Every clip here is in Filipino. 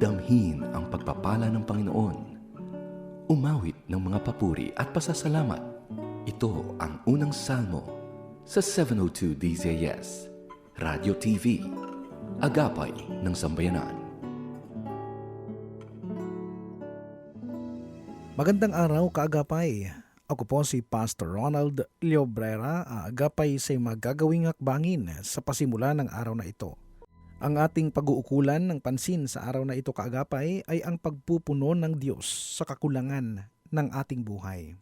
Damhin ang pagpapala ng Panginoon. Umawit ng mga papuri at pasasalamat. Ito ang unang salmo sa 702 DZS, Radio TV, Agapay ng Sambayanan. Magandang araw, kaagapay. Ako po si Pastor Ronald Leobrera, agapay sa magagawing hakbangin sa pasimula ng araw na ito. Ang ating pag-uukulan ng pansin sa araw na ito kaagapay ay ang pagpupuno ng Diyos sa kakulangan ng ating buhay.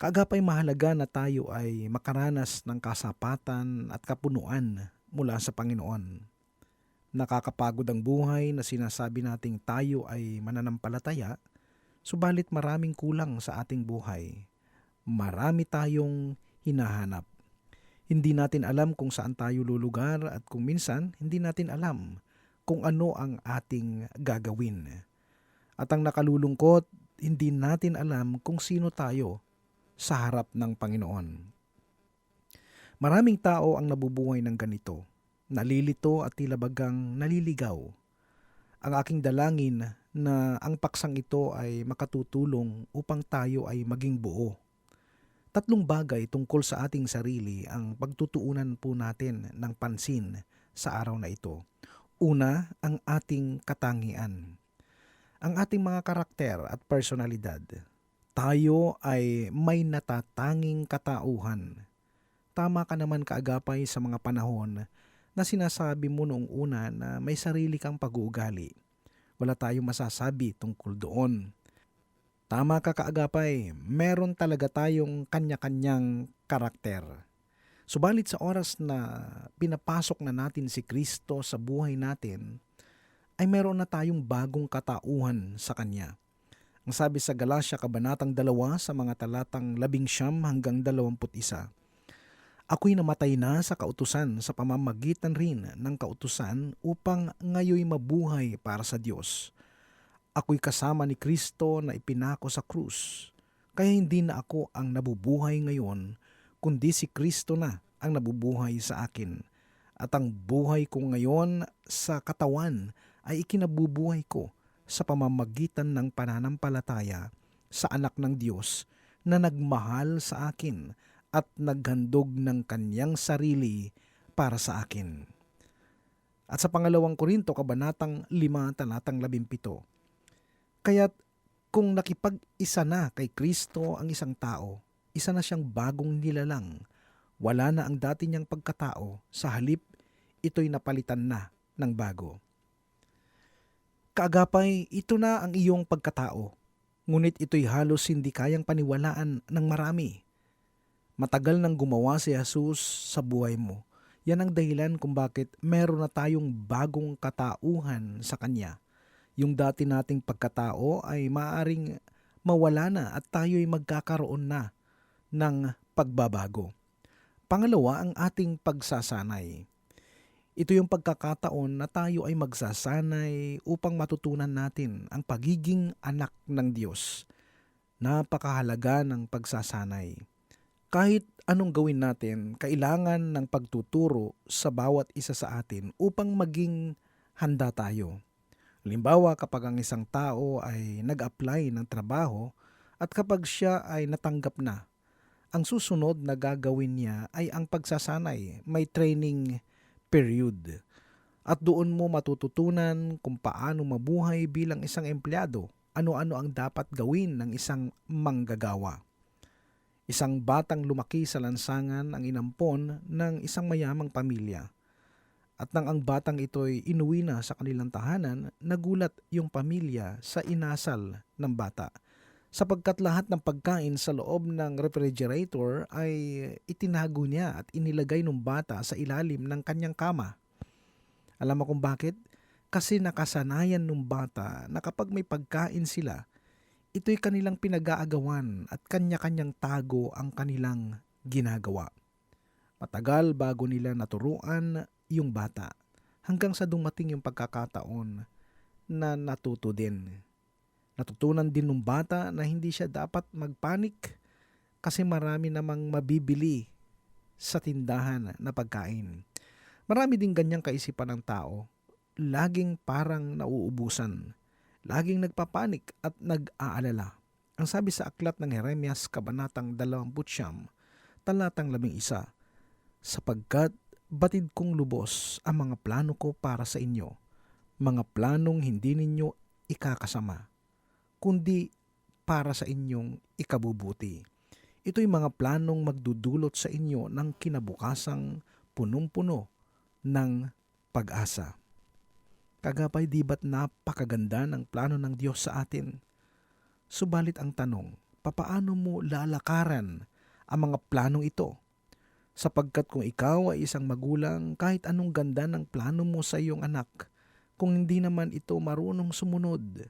Kaagapay mahalaga na tayo ay makaranas ng kasapatan at kapunuan mula sa Panginoon. Nakakapagod ang buhay na sinasabi nating tayo ay mananampalataya, subalit maraming kulang sa ating buhay. Marami tayong hinahanap. Hindi natin alam kung saan tayo lulugar at kung minsan hindi natin alam kung ano ang ating gagawin. At ang nakalulungkot, hindi natin alam kung sino tayo sa harap ng Panginoon. Maraming tao ang nabubuhay ng ganito. Nalilito at tila bagang naliligaw. Ang aking dalangin na ang paksang ito ay makatutulong upang tayo ay maging buo. Tatlong bagay tungkol sa ating sarili ang pagtutuunan po natin ng pansin sa araw na ito. Una, ang ating katangian. Ang ating mga karakter at personalidad. Tayo ay may natatanging katauhan. Tama ka naman kaagapay sa mga panahon na sinasabi mo noong una na may sarili kang pag-uugali. Wala tayong masasabi tungkol doon. Tama ka kaagapay, meron talaga tayong kanya-kanyang karakter. Subalit sa oras na pinapasok na natin si Kristo sa buhay natin, ay meron na tayong bagong katauhan sa Kanya. Ang sabi sa Galatia Kabanatang 2 sa mga talatang 11 hanggang 21, Ako'y namatay na sa kautusan sa pamamagitan rin ng kautusan upang ngayoy mabuhay para sa Diyos. Ako'y kasama ni Kristo na ipinako sa krus, kaya hindi na ako ang nabubuhay ngayon, kundi si Kristo na ang nabubuhay sa akin. At ang buhay ko ngayon sa katawan ay ikinabubuhay ko sa pamamagitan ng pananampalataya sa anak ng Diyos na nagmahal sa akin at naghandog ng kanyang sarili para sa akin. At sa pangalawang Korinto, kabanatang 5, talatang 17, Kaya't kung nakipag-isa na kay Kristo ang isang tao, isa na siyang bagong nilalang. Wala na ang dati niyang pagkatao, sa halip ito'y napalitan na ng bago. Kaagapay, ito na ang iyong pagkatao, ngunit ito'y halos hindi kayang paniwalaan ng marami. Matagal nang gumawa si Jesus sa buhay mo. Yan ang dahilan kung bakit meron na tayong bagong katauhan sa Kanya. Yung dati nating pagkatao ay maaring mawala na at tayo'y magkakaroon na ng pagbabago. Pangalawa, ang ating pagsasanay. Ito yung pagkakataon na tayo ay magsasanay upang matutunan natin ang pagiging anak ng Diyos. Napakahalaga ng pagsasanay. Kahit anong gawin natin, kailangan ng pagtuturo sa bawat isa sa atin upang maging handa tayo. Halimbawa, kapag ang isang tao ay nag-apply ng trabaho at kapag siya ay natanggap na, ang susunod na gagawin niya ay ang pagsasanay, may training period. At doon mo matututunan kung paano mabuhay bilang isang empleyado, ano-ano ang dapat gawin ng isang manggagawa. Isang batang lumaki sa lansangan ang inampon ng isang mayamang pamilya. At nang ang batang ito'y inuwi na sa kanilang tahanan, nagulat yung pamilya sa inasal ng bata. Sapagkat lahat ng pagkain sa loob ng refrigerator ay itinago niya at inilagay ng bata sa ilalim ng kanyang kama. Alam mo kung bakit? Kasi nakasanayan ng bata na kapag may pagkain sila, ito'y kanilang pinag-aagawan at kanya-kanyang tago ang kanilang ginagawa. Matagal bago nila naturuan yung bata hanggang sa dumating yung pagkakataon na natuto din. Natutunan din ng bata na hindi siya dapat magpanik kasi marami namang mabibili sa tindahan na pagkain. Marami din ganyang kaisipan ng tao laging parang nauubusan. Laging nagpapanik at nag-aalala. Ang sabi sa aklat ng Jeremias Kabanatang 20, talatang 11, sapagkat batid kong lubos ang mga plano ko para sa inyo, mga planong hindi ninyo ikakasama, kundi para sa inyong ikabubuti. Ito'y mga planong magdudulot sa inyo ng kinabukasang punong-puno ng pag-asa. Kagapay di ba't napakaganda ng plano ng Diyos sa atin? Subalit ang tanong, papaano mo lalakaran ang mga planong ito? Sapagkat kung ikaw ay isang magulang, kahit anong ganda ng plano mo sa iyong anak, kung hindi naman ito marunong sumunod,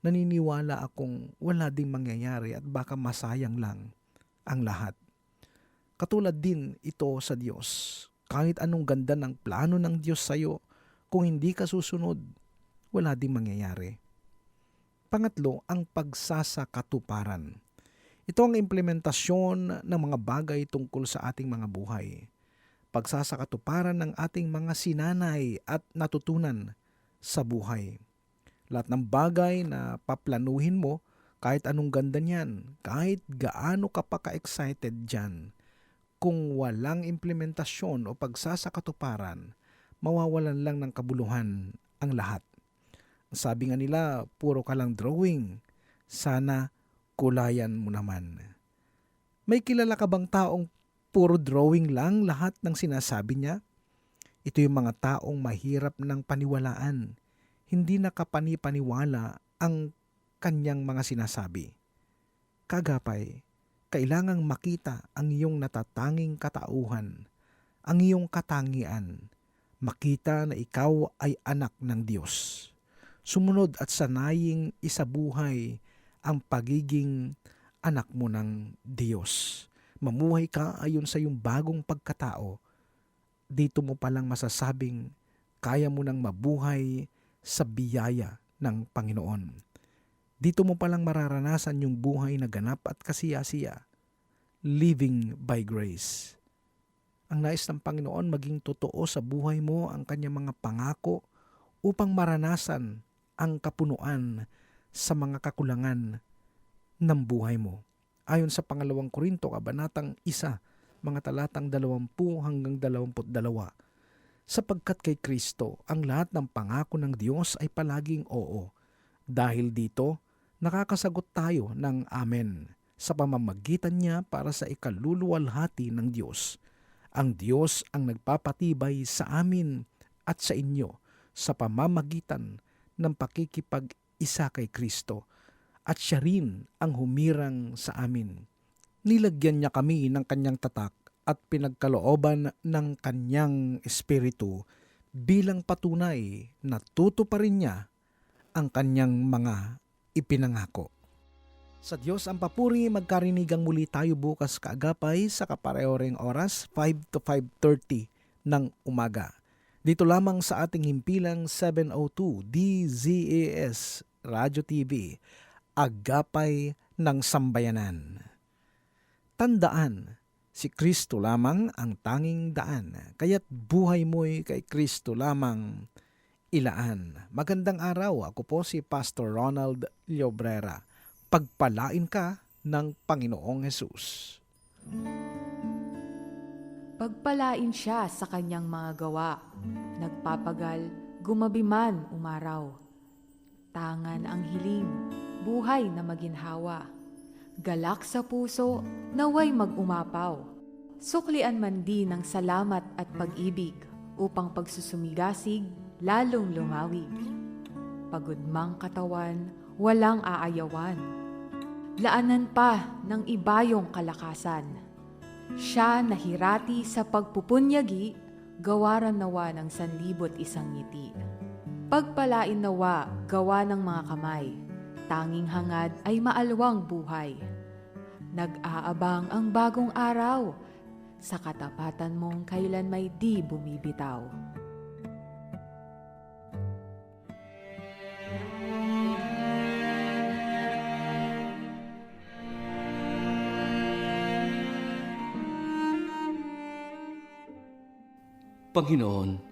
naniniwala akong wala ding mangyayari at baka masayang lang ang lahat. Katulad din ito sa Diyos. Kahit anong ganda ng plano ng Diyos sa iyo, kung hindi ka susunod, wala ding mangyayari. Pangatlo, ang pagsasakatuparan. Ito ang implementasyon ng mga bagay tungkol sa ating mga buhay. Pagsasakatuparan ng ating mga sinanay at natutunan sa buhay. Lahat ng bagay na paplanuhin mo, kahit anong ganda niyan, kahit gaano ka pa ka-excited dyan, kung walang implementasyon o pagsasakatuparan, mawawalan lang ng kabuluhan ang lahat. Sabi nga nila, puro ka lang drawing. Sana kulayan mo naman. May kilala ka bang taong puro drawing lang lahat ng sinasabi niya? Ito yung mga taong mahirap ng paniwalaan. Hindi nakapani-paniwala ang kanyang mga sinasabi. Kagapay, kailangang makita ang iyong natatanging katauhan, ang iyong katangian, makita na ikaw ay anak ng Diyos. Sumunod at sanaying isabuhay ang pagiging anak mo ng Diyos. Mamuhay ka ayon sa iyong bagong pagkatao. Dito mo palang masasabing kaya mo nang mabuhay sa biyaya ng Panginoon. Dito mo palang mararanasan yung buhay na ganap at kasiyasiya. Living by grace. Ang nais ng Panginoon maging totoo sa buhay mo ang kanyang mga pangako upang maranasan ang kapunuan sa mga kakulangan ng buhay mo. Ayon sa pangalawang Korinto, kabanatang isa, mga talatang 20 hanggang 22. Sapagkat kay Kristo, ang lahat ng pangako ng Diyos ay palaging oo. Dahil dito, nakakasagot tayo ng Amen sa pamamagitan niya para sa ikaluluwalhati ng Diyos. Ang Diyos ang nagpapatibay sa amin at sa inyo sa pamamagitan ng pakikipag-isa kay Kristo at siya rin ang humirang sa amin. Nilagyan niya kami ng kanyang tatak at pinagkalooban ng kanyang espiritu bilang patunay na tutuparin niya ang kanyang mga ipinangako. Sa Diyos ang papuri, magkarinigang muli tayo bukas kaagapay sa kaparehoreng oras 5 to 5.30 ng umaga. Dito lamang sa ating himpilang 702 DZAS Radio TV, Agapay ng Sambayanan. Tandaan, si Kristo lamang ang tanging daan, kaya't buhay mo'y kay Kristo lamang ilaan. Magandang araw, ako po si Pastor Ronald Llobrera. Pagpalain ka ng Panginoong Hesus. Pagpalain siya sa kanyang mga gawa. Nagpapagal, gumabi man umaraw. Tangan ang hiling, buhay na maginhawa. Galak sa puso, naway mag-umapaw. Suklian man din ng salamat at pag-ibig upang pagsusumigasig lalong lumawig. Pagod mang katawan, walang aayawan. Laanan pa ng ibayong kalakasan siya nahirati sa pagpupunyagi, gawaran nawa ng sanlibot isang ngiti. Pagpalain nawa, gawa ng mga kamay, tanging hangad ay maalwang buhay. Nag-aabang ang bagong araw, sa katapatan mong kailan may di bumibitaw. Panginoon,